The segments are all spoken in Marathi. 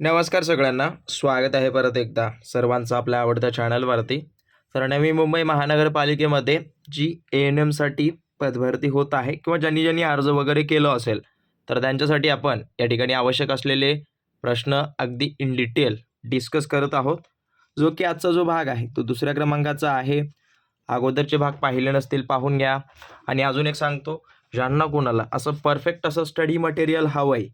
नमस्कार सगळ्यांना. स्वागत आहे परत एकदा सर्वांचं आपल्या आवडत्या चॅनलवरती तर नवी मुंबई महानगरपालिकेमध्ये जी ए एन एमसाठी पदभरती होत आहे किंवा ज्यांनी ज्यांनी अर्ज वगैरे केलं असेल तर त्यांच्यासाठी आपण या ठिकाणी आवश्यक असलेले प्रश्न अगदी इन डिटेल डिस्कस करत आहोत. जो की आजचा जो भाग आहे तो दुसऱ्या क्रमांकाचा आहे. अगोदरचे भाग पाहिले नसतील पाहून घ्या. आणि अजून एक सांगतो ज्यांना कोणाला असं परफेक्ट असं स्टडी मटेरियल हवं आहे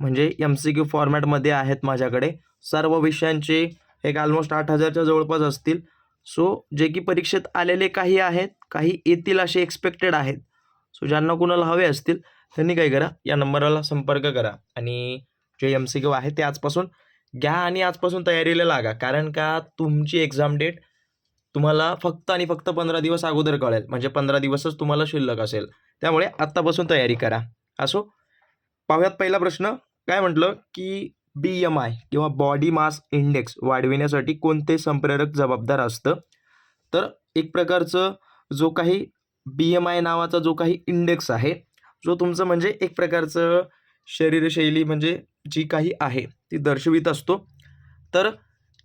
म्हणजे एम सी क्यू फॉर्मॅटमध्ये आहेत माझ्याकडे. सर्व विषयांचे एक ऑलमोस्ट आठ हजारच्या जवळपास असतील. सो जे की परीक्षेत आलेले काही आहेत काही येतील असे एक्सपेक्टेड आहेत. सो ज्यांना कुणाला हवे असतील त्यांनी काय करा या नंबरला संपर्क करा. आणि जे एम सी क्यू आहे ते आजपासून घ्या आणि आजपासून तयारीला लागा. कारण का तुमची एक्झाम डेट तुम्हाला फक्त आणि फक्त पंधरा दिवस अगोदर कळेल. म्हणजे पंधरा दिवसच तुम्हाला शिल्लक असेल. त्यामुळे आत्तापासून तयारी करा. असो? पाहूयात पहिला प्रश्न. काय म्हटलं? की बी एम आय किंवा बॉडी मास इंडेक्स वाढविण्यासाठी कोणते संप्रेरक जबाबदार असतं? तर एक प्रकारचं जो काही बी एम आय नावाचा जो काही इंडेक्स आहे जो तुमचं म्हणजे एक प्रकारचं शरीरशैली म्हणजे जी काही आहे ती दर्शवित असतो. तर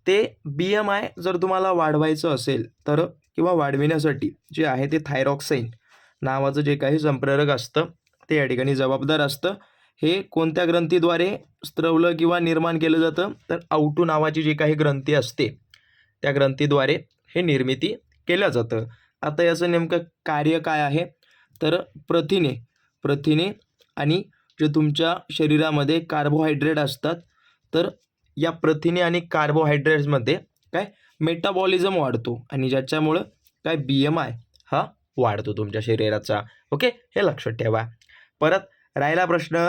ते बी एम आय जर तुम्हाला वाढवायचं असेल तर किंवा वाढविण्यासाठी जे आहे ते थायरॉक्साईन नावाचं जे काही संप्रेरक असतं ते या ठिकाणी जबाबदार असतं. हे कोणत्या ग्रंथीद्वारे स्त्रवलं किंवा निर्माण केलं जातं? तर आउटू नावाची जी काही ग्रंथी असते त्या ग्रंथीद्वारे हे निर्मिती केलं जातं. आता याचं नेमकं कार्य काय आहे? तर प्रथिने प्रथिने आणि जे तुमच्या शरीरामध्ये कार्बोहायड्रेट असतात तर या प्रथिने आणि कार्बोहायड्रेट्समध्ये काय? मेटाबॉलिझम वाढतो आणि ज्याच्यामुळं काय? बी एम आय हा वाढतो तुमच्या शरीराचा. ओके हे लक्षात ठेवा. परत राहिला प्रश्न.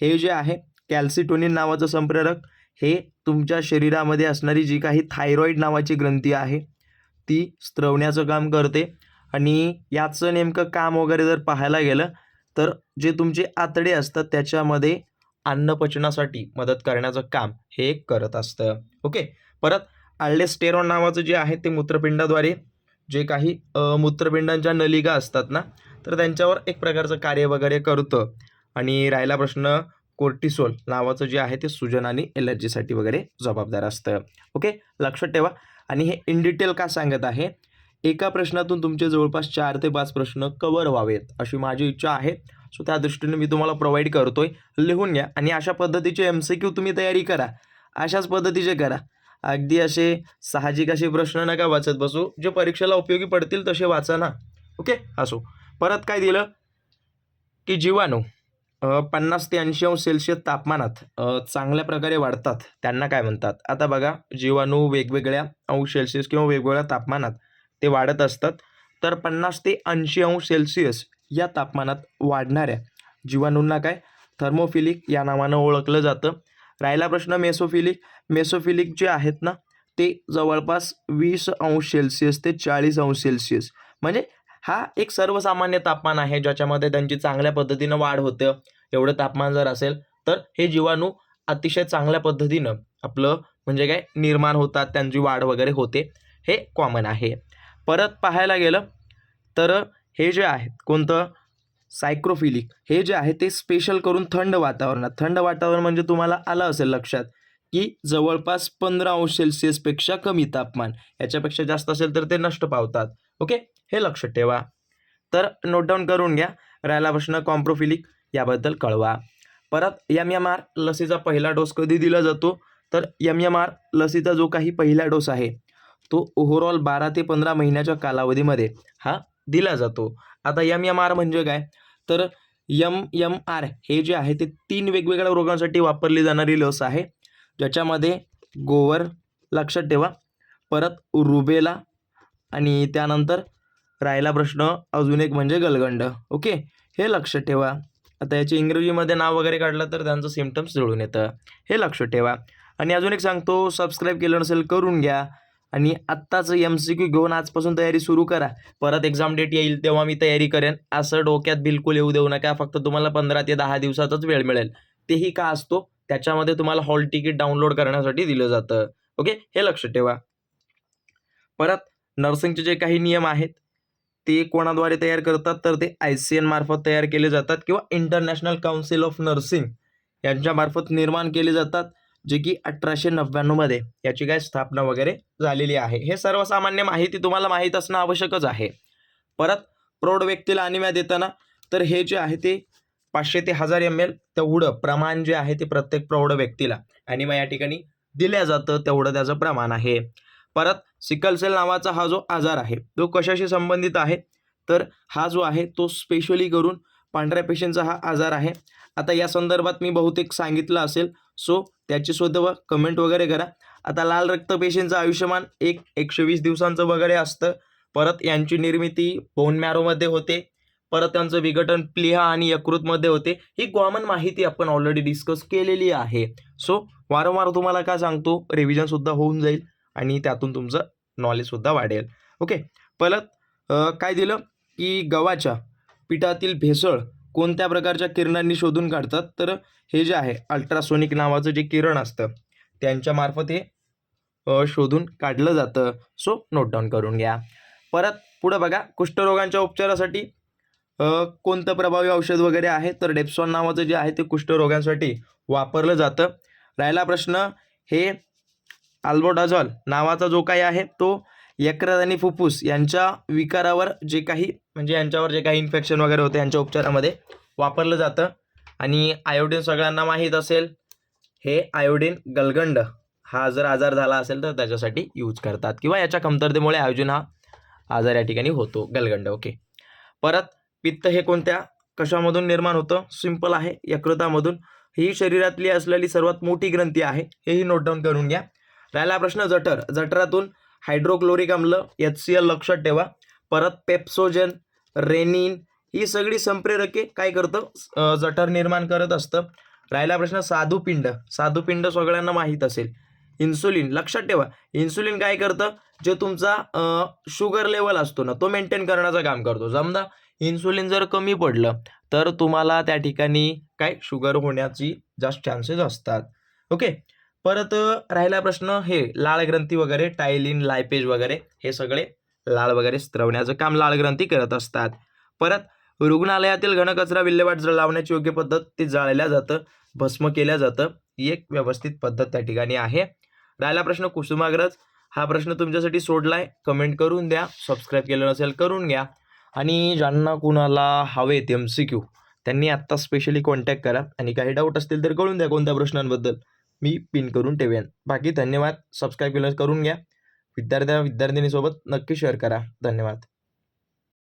हे जे आहे कॅल्सिटोनिन नावाचं संप्रेरक हे तुमच्या शरीरामध्ये असणारी जी काही थायरॉईड नावाची ग्रंथी आहे ती स्त्रवण्याचं काम करते. आणि याचं नेमकं काम वगैरे जर पाहायला गेलं तर जे तुमचे आतडे असतात त्याच्यामध्ये अन्नपचनासाठी मदत करण्याचं काम हे करत असतं. ओके? परत आल्डेस्टेरॉन नावाचं जे आहे ते मूत्रपिंडाद्वारे जे काही मूत्रपिंडांच्या नलिका असतात ना तर त्यांच्यावर एक प्रकारचं कार्य वगैरे करतं. आणि राहिला प्रश्न कोर्टिसोल नावाचं जे आहे ते सुजन आणि एलर्जीसाठी वगैरे जबाबदार असतं. ओके लक्षात ठेवा. आणि हे इन डिटेल का सांगत आहे? एका प्रश्नातून तुमचे जवळपास चार ते पाच प्रश्न कवर व्हावेत अशी माझी इच्छा आहे. सो त्या दृष्टीने मी तुम्हाला प्रोव्हाइड करतोय. लिहून घ्या आणि अशा पद्धतीचे एम सी क्यू तुम्ही तयारी करा. अशाच पद्धतीचे करा. अगदी असे साहजिक असे प्रश्न नका वाचत बसू. जे परीक्षेला उपयोगी पडतील तसे वाचा ना. ओके असो. परत काय दिलं? की जीवाणू. पन्नास ते ऐंशी अंश सेल्सिअस तापमानात चांगल्या प्रकारे वाढतात. त्यांना काय म्हणतात? आता बघा जीवाणू वेगवेगळ्या अंश सेल्सिअस किंवा वेगवेगळ्या तापमानात ते वाढत असतात. तर पन्नास ते ऐंशी अंश सेल्सिअस या तापमानात वाढणाऱ्या जीवाणूंना काय? थर्मोफिलिक या नावानं ओळखलं जातं. राहिला प्रश्न मेसोफिलिक. मेसोफिलिक जे आहेत ना ते जवळपास वीस अंश सेल्सिअस ते चाळीस अंश सेल्सिअस. म्हणजे हा एक सर्वसामान्य तापमान आहे ज्याच्यामध्ये त्यांची चांगल्या पद्धतीनं वाढ होते. एवढं तापमान जर असेल तर हे जीवाणू अतिशय चांगल्या पद्धतीनं आपलं म्हणजे काय निर्माण होतात त्यांची वाढ वगैरे होते. हे कॉमन आहे. परत पाहायला गेलं तर हे जे आहेत कोणतं? सायक्रोफिलिक हे जे आहे ते स्पेशल करून थंड वातावरणात. थंड वातावरण म्हणजे तुम्हाला आलं असेल लक्षात. की जवळपास पंधरा अंश सेल्सिअसपेक्षा कमी तापमान. याच्यापेक्षा जास्त असेल तर ते नष्ट पावतात. ओके हे लक्ष ठेवा. तर नोट डाऊन करून घ्या. राहिला प्रश्न कॉम्प्रोफिलिक याबद्दल कळवा. परत एम एम आर लसीचा पहिला डोस कधी दिला जातो? तर एम एम आर लसीचा जो काही पहिला डोस आहे तो ओव्हरऑल बारा ते पंधरा महिन्याच्या कालावधीमध्ये हा दिला जातो. आता एम एम आर म्हणजे काय? तर यम यम आर हे जे आहे ते तीन वेगवेगळ्या रोगांसाठी वापरली जाणारी लस आहे. ज्याच्यामध्ये गोवर लक्षात ठेवा. परत रुबेला आणि त्यानंतर राहिला प्रश्न अजून एक म्हणजे गलगंड. ओके? हे लक्षात ठेवा. आता याचे इंग्रजीमध्ये नाव वगैरे काढलं तर त्यांचं सिमटम्स जुळून येतं. हे लक्षात ठेवा. आणि अजून एक सांगतो सबस्क्राईब केलं नसेल करून घ्या. आणि आत्ताच एम सी क्यू घेऊन आजपासून तयारी सुरू करा. परत एक्झाम डेट येईल तेव्हा मी तयारी करेन. असं डोक्यात बिलकुल येऊ देऊ नका. फक्त तुम्हाला पंधरा ते दहा दिवसाचाच वेळ मिळेल. तेही का असतो? त्याच्यामध्ये तुम्हाला हॉल तिकीट डाउनलोड करण्यासाठी दिलं जातं. ओके हे लक्ष ठेवा. परत नर्सिंगचे जे काही नियम आहेत ते कोणाद्वारे तयार करतात? तर ते आय सी एन मार्फत तयार केले जातात किंवा इंटरनॅशनल काउन्सिल ऑफ नर्सिंग यांच्यामार्फत निर्माण केले जातात जे की अठराशे नव्याण्णवमध्ये याची काय स्थापना वगैरे झालेली आहे. हे सर्वसामान्य माहिती तुम्हाला माहीत असणं आवश्यकच आहे. परत प्रौढ व्यक्तीला अनिम्या देताना तर हे जे आहे ते पाचशे ते हजार एम एल तेवढं प्रमाण जे आहे ते प्रत्येक प्रौढ व्यक्तीला. अनिमा या ठिकाणी दिल्या जातं तेवढं त्याचं प्रमाण आहे. परत सिकलसेल नावाचा हा जो आजार आहे तो कशाशी संबंधित आहे? तर हा जो आहे तो स्पेशली करून पांढऱ्या पेशींचा हा आजार आहे. आता या संदर्भात मी बहुतेक सांगितलं असेल सो त्याची स्वतः कमेंट वगैरे करा. आता लाल रक्तपेशींचं आयुष्यमान एक एकशे वीस दिवसांचं वगैरे असतं. परत यांची निर्मिती बोन मॅरोमध्ये होते. परत त्यांचं विघटन प्लिहा आणि यकृतमध्ये होते ही कॉमन माहिती आपण ऑलरेडी डिस्कस केलेली आहे. सो वारंवार तुम्हाला काय सांगतो रिव्हिजनसुद्धा होऊन जाईल आणि त्यातून तुमचं नॉलेजसुद्धा वाढेल. ओके परत काय दिलं? की गव्हाच्या पिठातील भेसळ कोणत्या प्रकारच्या किरणांनी शोधून काढतात? तर हे जे आहे अल्ट्रासोनिक नावाचं जे किरण असतं त्यांच्यामार्फत हे शोधून काढलं जातं. सो नोट डाऊन करून घ्या. परत पुढं बघा कुष्ठरोगांच्या उपचारासाठी कोणतं प्रभावी औषध वगैरे आहे? तर डेप्सॉन नावाचं जे आहे ते कुष्ठरोगांसाठी वापरलं जातं. राहिला प्रश्न हे आल्बोडाझॉल नावाचा जो काही आहे तो यकृत आणि फुफ्फुस यांच्या विकारावर जे काही म्हणजे यांच्यावर जे काही इन्फेक्शन वगैरे होते यांच्या उपचारामध्ये वापरलं जातं. आणि आयोडीन सगळ्यांना माहीत असेल हे आयोडीन गलगंड हा जर आजार झाला असेल तर त्याच्यासाठी यूज करतात. किंवा याच्या कमतरतेमुळे आयोजन हा आजार या ठिकाणी होतो गलगंड ओके परत पित्त हे कोणत्या कशामधून निर्माण होतं? सिंपल आहे. यकृतामधून. ही शरीरातली असलेली सर्वात मोठी ग्रंथी आहे. हेही नोट डाऊन करून घ्या. राहिला प्रश्न जठर. जठरातून हायड्रोक्लोरिक आम्ल एच सी एल लक्षात ठेवा. परत पेप्सोजन रेनिन ही सगळी संप्रेरके काय करतं? जठर निर्माण करत असतं. राहिला प्रश्न साधुपिंड. साधुपिंड सगळ्यांना माहीत असेल. इन्सुलिन. लक्षात ठेवा इन्सुलिन काय करतं? जे तुमचा शुगर लेवल असतो ना तो मेंटेन करण्याचं काम करतो. समजा इन्सुलिन जर कमी पडलं तर तुम्हाला त्या ठिकाणी काय? शुगर होण्याची जास्त चान्सेस असतात. ओके? परत राहिला प्रश्न हे लाळ ग्रंथी वगैरे टायलिन लायपेज वगैरे हे सगळे लाळ वगैरे स्त्रवण्याचं काम लाळ ग्रंथी करत असतात. परत रुग्णालयातील घनकचरा विल्हेवाट लावण्याची योग्य पद्धत ते जाळल्या जातं भस्म केल्या जातं. ही एक व्यवस्थित पद्धत त्या ठिकाणी आहे. राहिला प्रश्न कुसुमाग्रज. हा प्रश्न तुमच्यासाठी सोडलाय. कमेंट करून द्या. सबस्क्राईब केलं नसेल करून घ्या. आणि ज्यांना कुणाला हवेत एम सी क्यू त्यांनी आत्ता स्पेशली कॉन्टॅक्ट करा. आणि काही डाऊट असतील तर कळून द्या कोणत्या प्रश्नांबद्दल. मी पिन करून ठेवेन. बाकी धन्यवाद. सबस्क्राईब केलं करून घ्या. विद्यार्थ्या विद्यार्थिनीसोबत नक्की शेअर करा. धन्यवाद.